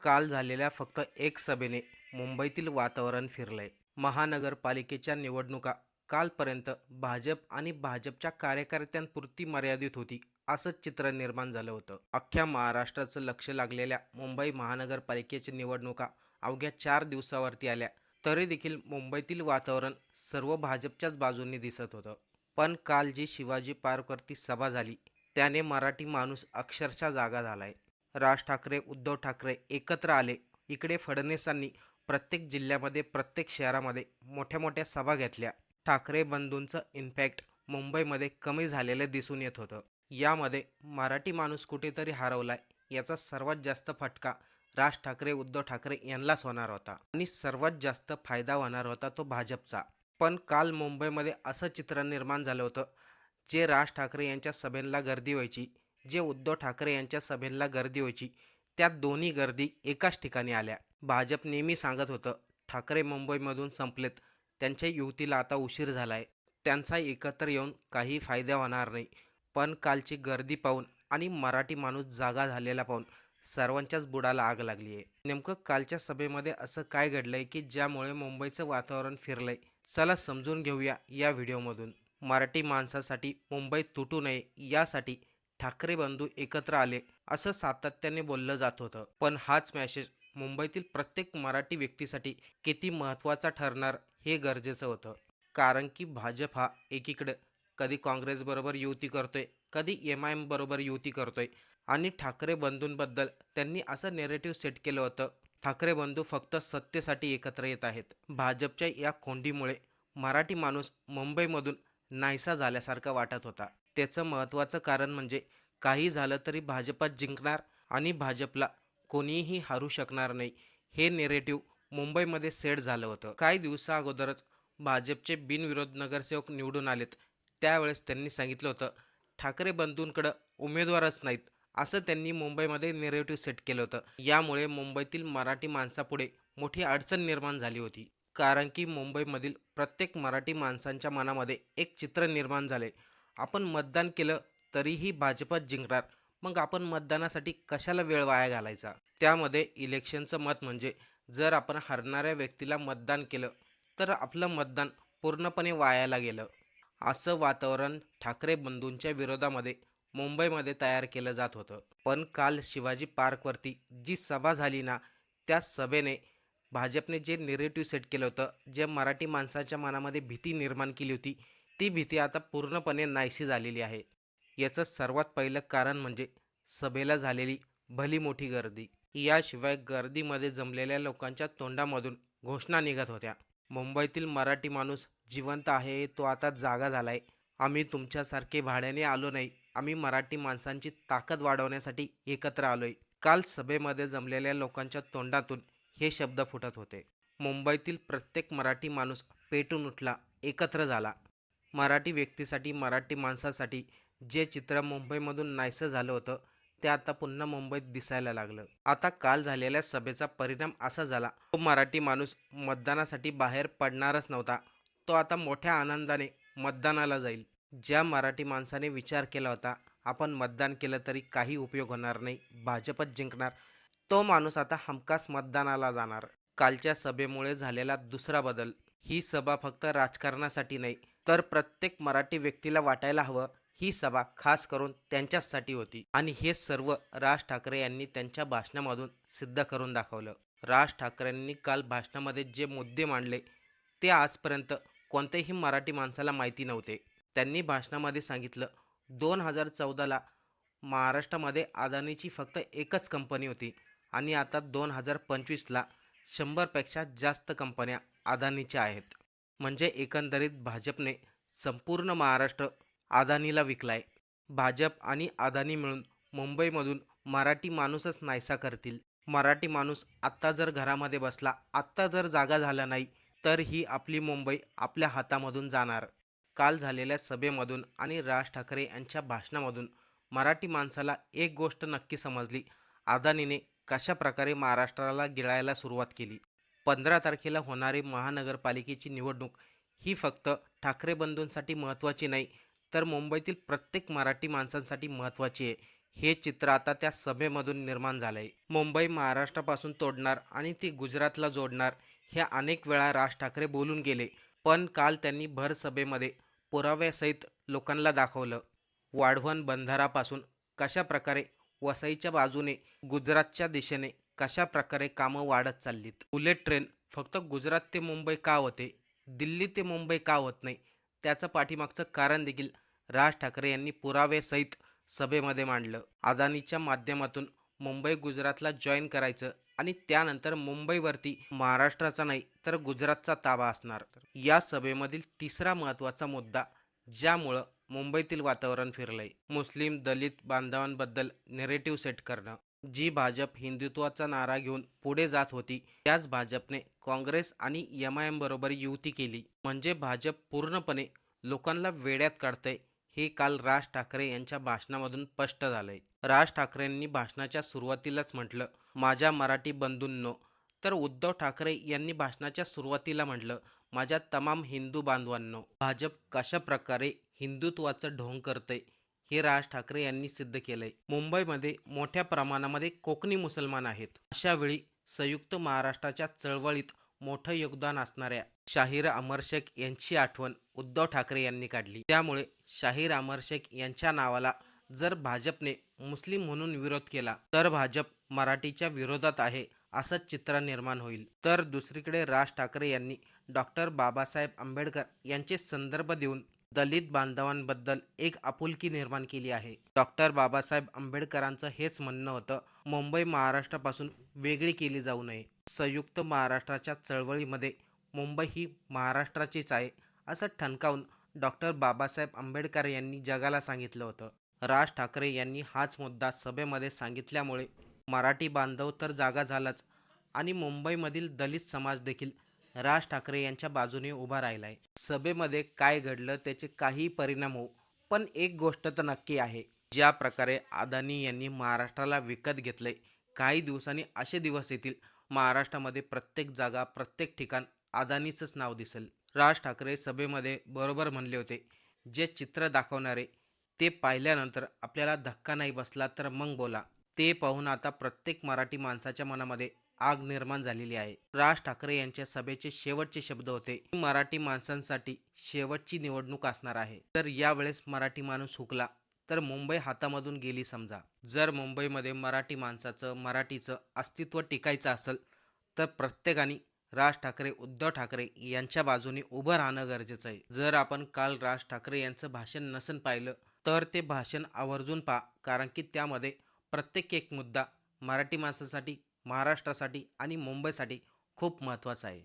काल झालेल्या फक्त एक सभेने मुंबईतील वातावरण फिरलंय. महानगरपालिकेच्या निवडणुका. कालपर्यंत भाजप आणि भाजपच्या कार्यकर्त्यांपुरती मर्यादित होती असंच चित्र निर्माण झालं होतं. अख्ख्या महाराष्ट्राचं लक्ष लागलेल्या मुंबई महानगरपालिकेच्या निवडणुका अवघ्या चार दिवसावरती आल्या. तरी देखील मुंबईतील वातावरण सर्व भाजपच्याच बाजूनी दिसत होतं. पण काल जी शिवाजी पार्कवरती सभा झाली त्याने मराठी माणूस अक्षरशः जागा झालाय. राज ठाकरे उद्धव ठाकरे एकत्र आले. इकडे फडणवीसांनी प्रत्येक जिल्ह्यामध्ये प्रत्येक शहरामध्ये मोठ्या मोठ्या सभा घेतल्या. ठाकरे बंधूंचं इम्पॅक्ट मुंबईमध्ये कमी झालेलं दिसून येत होतं. यामध्ये मराठी माणूस कुठेतरी हरवलाय याचा सर्वात जास्त फटका राज ठाकरे उद्धव ठाकरे यांनाच होणार होता. आणि सर्वात जास्त फायदा होणार होता तो भाजपचा. पण काल मुंबईमध्ये असं चित्र निर्माण झालं होतं जे राज ठाकरे यांच्या सभेला गर्दी व्हायची जे उद्धव ठाकरे यांच्या सभेला गर्दी व्हायची त्या दोन्ही गर्दी एकाच ठिकाणी आल्या. भाजप नेहमी सांगत होतं ठाकरे मुंबईमधून संपलेत. त्यांच्या युतीला आता उशीर झालाय. त्यांचा एकत्र येऊन काही फायदा होणार नाही. पण कालची गर्दी पाहून आणि मराठी माणूस जागा झालेला पाहून सर्वांच्याच बुडाला आग लागली आहे. नेमकं कालच्या सभेमध्ये असं काय घडलंय की ज्यामुळे मुंबईचं वातावरण फिरलंय? चला समजून घेऊया या व्हिडिओमधून. मराठी माणसासाठी मुंबई तुटू नये यासाठी ठाकरे बंधू एकत्र आले असं सातत्याने बोललं जात होतं. पण हाच मॅसेज मुंबईतील प्रत्येक मराठी व्यक्तीसाठी किती महत्त्वाचा ठरणार हे गरजेचं होतं. कारण की भाजप हा एकीकडे कधी काँग्रेसबरोबर युती करतोय कधी एम आय एम बरोबर युती करतोय आणि ठाकरे बंधूंबद्दल त्यांनी असं नेरेटिव्ह सेट केलं होतं ठाकरे बंधू फक्त सत्तेसाठी एकत्र येत आहेत. भाजपच्या या कोंडीमुळे मराठी माणूस मुंबईमधून नाहीसा झाल्यासारखा वाटत होता. त्याचं महत्त्वाचं कारण म्हणजे काही झालं तरी भाजपात जिंकणार आणि भाजपला कोणीही हरू शकणार नाही. हे नेरेटिव्ह मुंबईमध्ये सेट झालं होतं. काही दिवसा अगोदरच भाजपचे बिनविरोध नगरसेवक निवडून आलेत. त्यावेळेस त्यांनी सांगितलं होतं ठाकरे बंधूंकडं उमेदवारच नाहीत असं त्यांनी मुंबईमध्ये नेरेटिव्ह सेट केलं होतं. यामुळे मुंबईतील मराठी माणसापुढे मोठी अडचण निर्माण झाली होती. कारण की मुंबईमधील प्रत्येक मराठी माणसांच्या मनामध्ये एक चित्र निर्माण झाले. आपण मतदान केलं तरीही भाजपच जिंकणार. मग आपण मतदानासाठी कशाला वेळ वाया घालायचा? त्यामध्ये इलेक्शनचं मत म्हणजे जर आपण हरणाऱ्या व्यक्तीला मतदान केलं तर आपलं मतदान पूर्णपणे वायाला गेलं. असं वातावरण ठाकरे बंधूंच्या विरोधामध्ये मुंबईमध्ये तयार केलं जात होतं. पण काल शिवाजी पार्कवरती जी सभा झाली ना त्या सभेने भाजपने जे निरेटिव्ह सेट केलं होतं जे मराठी माणसाच्या मनामध्ये भीती निर्माण केली होती ती भीती आता पूर्णपणे नाहीशी झालेली आहे. याचं सर्वात पहिलं कारण म्हणजे सभेला झालेली भली मोठी गर्दी. याशिवाय गर्दीमध्ये जमलेल्या लोकांच्या तोंडामधून घोषणा निघत होत्या. मुंबईतील मराठी माणूस जिवंत आहे तो आता जागा झाला आहे आम्ही तुमच्यासारखे भाड्याने आलो नाही. आम्ही मराठी माणसांची ताकद वाढवण्यासाठी एकत्र आलोय. काल सभेमध्ये जमलेल्या लोकांच्या तोंडातून हे शब्द फुटत होते. मुंबईतील प्रत्येक मराठी माणूस पेटून उठला एकत्र झाला. मराठी व्यक्तीसाठी मराठी माणसासाठी जे चित्र मुंबईमधून नाहीसं झालं होतं ते आता पुन्हा मुंबईत दिसायला लागलं. आता काल झालेल्या सभेचा परिणाम असा झाला तो मराठी माणूस मतदानासाठी बाहेर पडणारच नव्हता तो आता मोठ्या आनंदाने मतदानाला जाईल. ज्या मराठी माणसाने विचार केला होता आपण मतदान केलं तरी काही उपयोग होणार नाही भाजपच जिंकणार तो माणूस आता हमखास मतदानाला जाणार. कालच्या सभेमुळे झालेला दुसरा बदल ही सभा फक्त राजकारणासाठी नाही तर प्रत्येक मराठी व्यक्तीला वाटायला हवं ही सभा खास करून त्यांच्याचसाठी होती. आणि हे सर्व राज ठाकरे यांनी त्यांच्या भाषणामधून सिद्ध करून दाखवलं. राज ठाकरेंनी काल भाषणामध्ये जे मुद्दे मांडले ते आजपर्यंत कोणत्याही मराठी माणसाला माहिती नव्हते. त्यांनी भाषणामध्ये सांगितलं दोन हजार चौदाला महाराष्ट्रामध्ये अदानीची फक्त एकच कंपनी होती आणि आता दोन हजार पंचवीसला शंभरपेक्षा जास्त कंपन्या अदानीच्या आहेत. म्हणजे एकंदरीत भाजपने संपूर्ण महाराष्ट्र अदानीला विकलाय. भाजप आणि अदानी मिळून मुंबईमधून मराठी माणूसच नाहीसा करतील. मराठी माणूस आत्ता जर घरामध्ये बसला आत्ता जर जागा झाला नाही तर ही आपली मुंबई आपल्या हातामधून जाणार. काल झालेल्या सभेमधून आणि राज ठाकरे यांच्या भाषणामधून मराठी माणसाला एक गोष्ट नक्की समजली. अदानीने कशा प्रकारे महाराष्ट्राला गिळायला सुरुवात केली? पंधरा तारखेला होणारी महानगरपालिकेची निवडणूक ही फक्त ठाकरे बंधूंसाठी महत्त्वाची नाही तर मुंबईतील प्रत्येक मराठी माणसांसाठी महत्त्वाची आहे. हे चित्र आता त्या सभेमधून निर्माण झालं आहे मुंबई महाराष्ट्रापासून तोडणार आणि ती गुजरातला जोडणार हे अनेक वेळा राज ठाकरे बोलून गेले पण काल त्यांनी भर सभेमध्ये पुराव्यासहित लोकांना दाखवलं. वाढवण बंधारापासून कशा प्रकारे वसईच्या बाजूने गुजरातच्या दिशेने कशा प्रकारे कामं वाढत चाललीत? बुलेट ट्रेन फक्त गुजरात ते मुंबई का होते? दिल्ली ते मुंबई का होत नाही? त्याचं पाठीमागचं कारण देखील राज ठाकरे यांनी पुरावेसहित सभेमध्ये मांडलं. अदानीच्या माध्यमातून मुंबई गुजरातला जॉईन करायचं आणि त्यानंतर मुंबईवरती महाराष्ट्राचा नाही तर गुजरातचा ताबा असणार. या सभेमधील तिसरा महत्त्वाचा मुद्दा ज्यामुळं मुंबईतील वातावरण फिरलंय. मुस्लिम दलित बांधवांबद्दल नेरेटिव्ह सेट करणं. जी भाजप हिंदुत्वाचा नारा घेऊन पुढे जात होती त्याच भाजपने काँग्रेस आणि एम आय एम बरोबर युती केली. म्हणजे भाजप पूर्णपणे लोकांना वेड्यात काढतंय हे काल राज ठाकरे यांच्या भाषणामधून स्पष्ट झालंय. राज ठाकरेंनी भाषणाच्या सुरुवातीलाच म्हटलं माझ्या मराठी बंधूंनो तर उद्धव ठाकरे यांनी भाषणाच्या सुरुवातीला म्हटलं माझ्या तमाम हिंदू बांधवांनो भाजप कशा प्रकारे हिंदुत्वाचं ढोंग करतंय हे राज ठाकरे यांनी सिद्ध केलंय. मुंबईमध्ये मोठ्या प्रमाणामध्ये कोकणी मुसलमान आहेत. अशा वेळी संयुक्त महाराष्ट्राच्या चळवळीत मोठं योगदान असणाऱ्या शाहीर अमर शेख यांची आठवण उद्धव ठाकरे यांनी काढली. त्यामुळे शाहीर अमर शेख यांच्या नावाला जर भाजपने मुस्लिम म्हणून विरोध केला तर भाजप मराठीच्या विरोधात आहे असं चित्र निर्माण होईल. तर दुसरीकडे राज ठाकरे यांनी डॉक्टर बाबासाहेब आंबेडकर यांचे संदर्भ देऊन दलित बांधवांबद्दल एक आपुलकी निर्माण केली आहे. डॉक्टर बाबासाहेब आंबेडकरांचं हेच म्हणणं होतं मुंबई महाराष्ट्रापासून वेगळी केली जाऊ नये. संयुक्त महाराष्ट्राच्या चळवळीमध्ये मुंबई ही महाराष्ट्राचीच आहे असं ठणकावून डॉक्टर बाबासाहेब आंबेडकर यांनी जगाला सांगितलं होतं. राज ठाकरे यांनी हाच मुद्दा सभेमध्ये सांगितल्यामुळे मराठी बांधव तर जागा झालाच आणि मुंबईमधील दलित समाज देखील राज ठाकरे यांच्या बाजूने उभा राहिलाय. सभेमध्ये काय घडलं त्याचे काही परिणाम होऊ पण एक गोष्ट तर नक्की आहे. ज्या प्रकारे अदानी यांनी महाराष्ट्राला विकत घेतलंय काही दिवसांनी असे दिवस येतील महाराष्ट्रामध्ये प्रत्येक जागा प्रत्येक ठिकाण अदानीचंच नाव दिसेल. राज ठाकरे सभेमध्ये बरोबर म्हणले होते जे चित्र दाखवणारे ते पाहिल्यानंतर आपल्याला धक्का नाही बसला तर मग बोला. ते पाहून आता प्रत्येक मराठी माणसाच्या मनामध्ये आग निर्माण झालेली आहे. राज ठाकरे यांच्या सभेचे शेवटचे शब्द होते. "ही मराठी माणसांसाठी शेवटची निवडणूक असणार आहे. तर यावेळेस मराठी माणूस हुकला. तर मुंबई हातामधून गेली समजा. जर मुंबईमध्ये मराठी माणसाचं मराठीचं अस्तित्व टिकायचं असेल तर प्रत्येकाने राज ठाकरे उद्धव ठाकरे यांच्या बाजूने उभं राहणं गरजेचं आहे. जर आपण काल राज ठाकरे यांचं भाषण नसन पाहिलं तर ते भाषण आवर्जून पहा. कारण की त्यामध्ये प्रत्येक एक मुद्दा मराठी माणसासाठी महाराष्ट्रासाठी आणि मुंबईसाठी खूप महत्त्वाचं आहे.